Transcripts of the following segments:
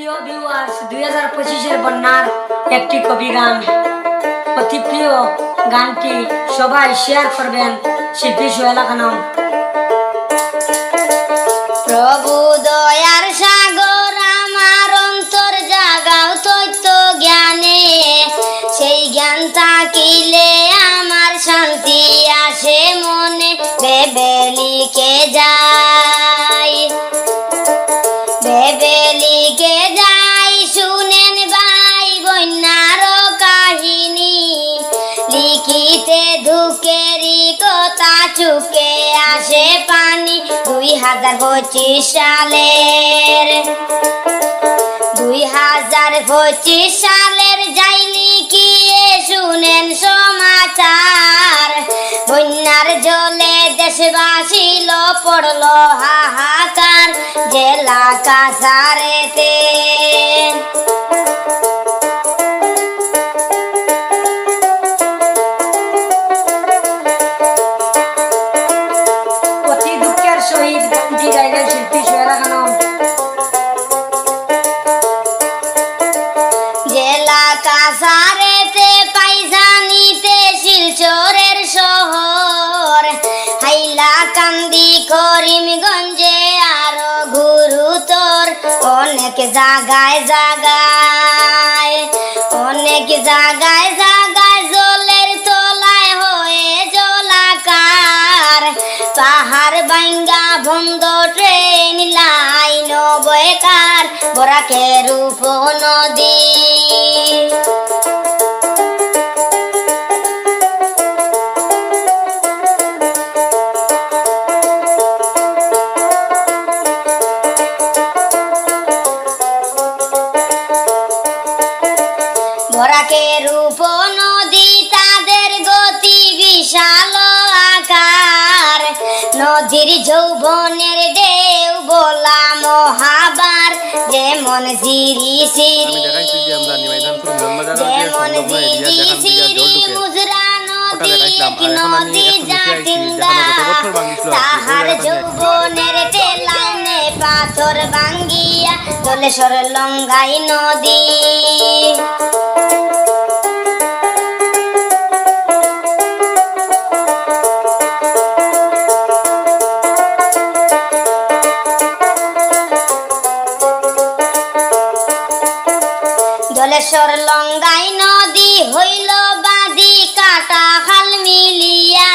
প্রিয় ভিউয়ার্স দুই হাজার পঁচিশের বন্যার একটি কবি গান। অতি প্রিয় গানটি সবাই শেয়ার করবেন, শিল্পী সোহেলা খানম প্রভু লিখিতে ধুকেরি কথা চুকে আসে পানি। দুই হাজার পঁচিশ সালের, দুই হাজার পঁচিশ সালের যাই লিখিয়ে শুনেন সমাচার। বন্যার জলে দেশবাসী লো পড়ল হাহাকার, জেলা কাসারেতে কান্দি করিমগঞ্জে আরও গুরুতর অনেক জাগায় জাগায় অনেক জাগায় জাগায় জলের তলায় হয়ে জলাকার। পাহাড় বাইঙ্গা বন্ধ ট্রেন লাইন বেকার বরাকে রূপ নদী আর এখন আমি নদী একটু নিচে আইছি, জাতিন্দা যেখানে গত বছর ভাঙিছিল আর কি, ওই তাহার। যৌবনের টেলানে পাথর ভাঙ্গিয়া দলেশ্বর লঙ্গাই নদী। জলেশ্বর লঙ্গাই নদী হইল বাদি কাটা খাল মিলিয়া।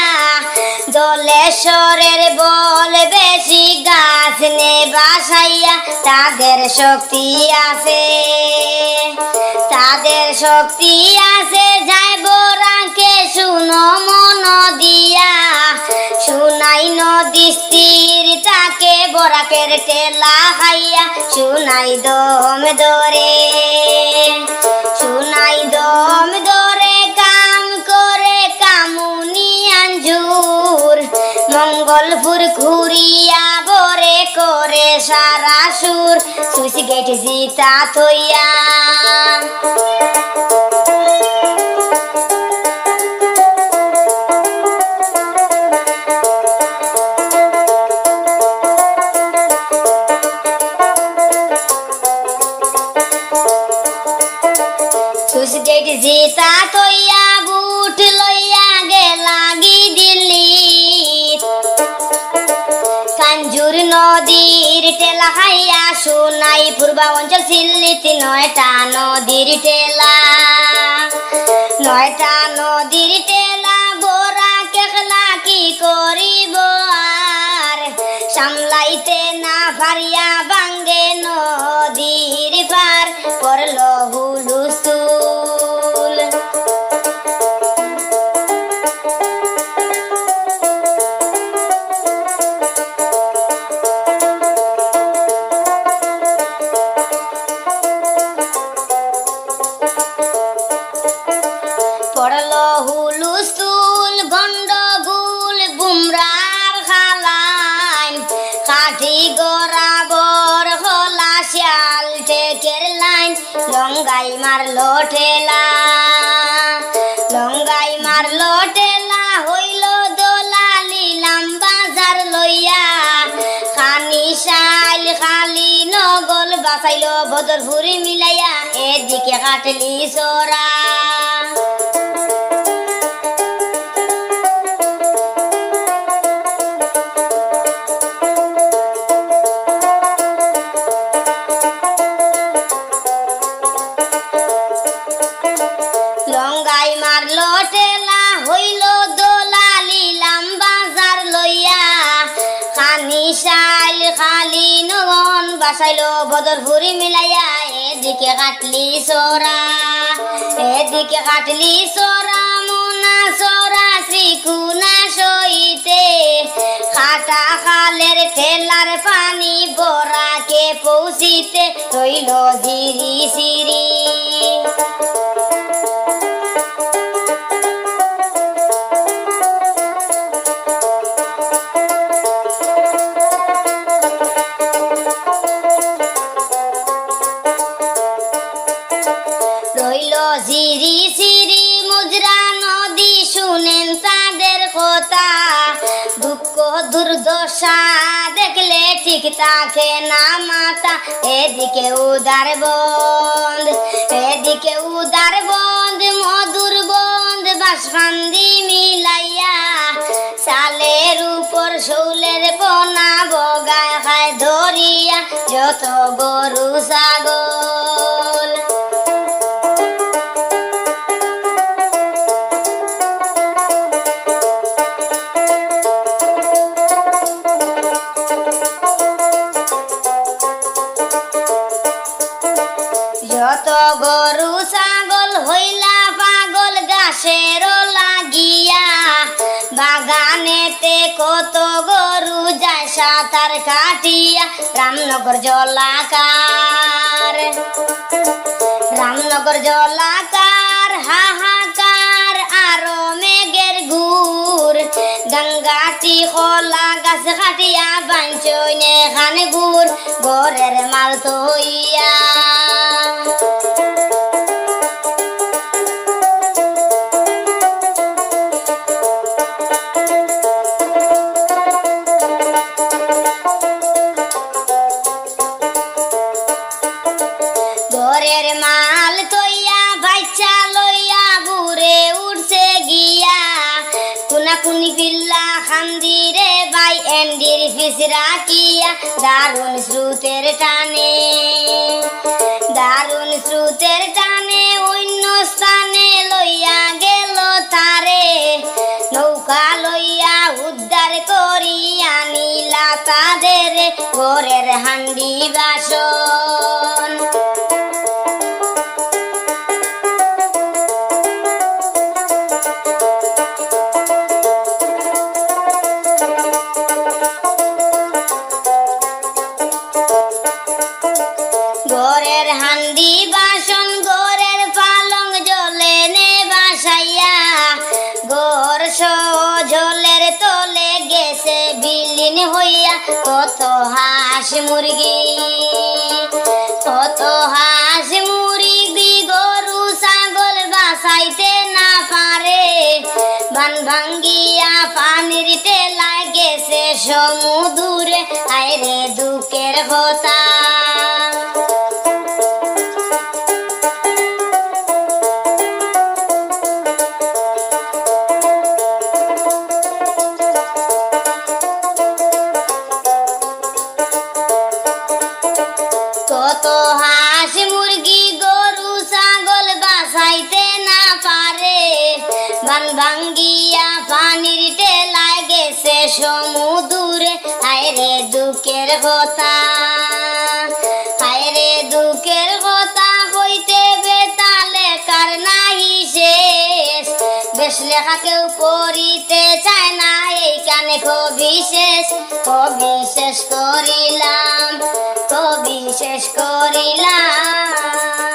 জলেশ্বরের বল বেশি গাছ নে বাসাইয়া তাদের শক্তি আছে। তাদের শক্তি আছে যাই রাখে শুনো মন দিয়া। শুনাই নদী স্থির, তাকে বরাকের টেলা খাইয়া শুনাই দম দরে মঙ্গলপুর ঘুরিয়া বরে করে সারা সুর সুইসি গেট জিতা থইয়া। নদীর টেলা হাইয়া সোনাই পূর্বা অঞ্চল সিল্লিতে নয়টা নদীর টেলা নয়টা নদীর টেলা গোরা কেখলা কি করিব আর? সামলাইতে না পারিয়া লঙ্গাই মারলো ঠেলা, লঙ্গাই মারলো ঠেলা, হইল দোলালি লাম্বা বাজার লইয়া। খানি শাইল, খালি নগল বাসাইল বদরপুরি মিলাইয়া, এদিকে কাটলি সোরা বাসাইলো বদর ভুরি মিলাইয়া এদিকে কাটলি সোরা, এদিকে কাটলি সোরা, মোনা সোরা, শ্রীকুনা সইতে। খাটা খালের ঠেলার পানি বরাকে পৌঁছিতে রইল জিরি সিরি দুর্দশা দেখলে ঠিক তাকে না মাতা। এদিকে উদার বন্ধ এদিকে উদার বন্ধ মধুর বন্ধ বাসফান্দি মিলাইয়া সালের উপর শৌলের পোনা বগায় খায় ধরিয়া, যত গরু, ছাগল বাগানেতে কত গরু যায় সাঁতার কাটিয়া রামনগর জলাকার। রামনগর জলাকার, হাহাকার, আরও মেঘের গুর গঙ্গাটি খোলা, গাছ কাটিয়া বাঞ্চনে খানে গুর গরের মাল তৈয়া ঘরের মাল তৈয়া বাচ্চা লইয়া বুড়ে উঠছে গিয়া। কুনা কুনি পিল্লা খান্দিরে বাই এন্ডির ফিস রাখিয়া দারুণ স্রোতের টানে। দারুণ স্রোতের টানে অন্য স্থানে লইয়া গেল তারে। নৌকা লইয়া উদ্ধার করিয়া নিলা তাদের ঘরের হান্ডি বাসন। হইয়া কত হাঁস মুরগি, কত হাঁস মুরগি গরু, ছাগল বাসাইতে না পারে। বান ভাঙ্গিয়া পানির টেলায় গেছে সমুদূরে আয়রে দুঃখের কথা। কত হাঁস মুরগি গরু, ছাগল বাসাইতে না পারে। বান ভাঙ্গিয়া পানির টেলায় গেছে সমুদূরে। আয়রে দুঃখের কথা। বেশ লেখা কেউ পড়িতে চায় না এইখানে কবি শেষ কবি শেষ করিলাম, কবি শেষ করিলাম।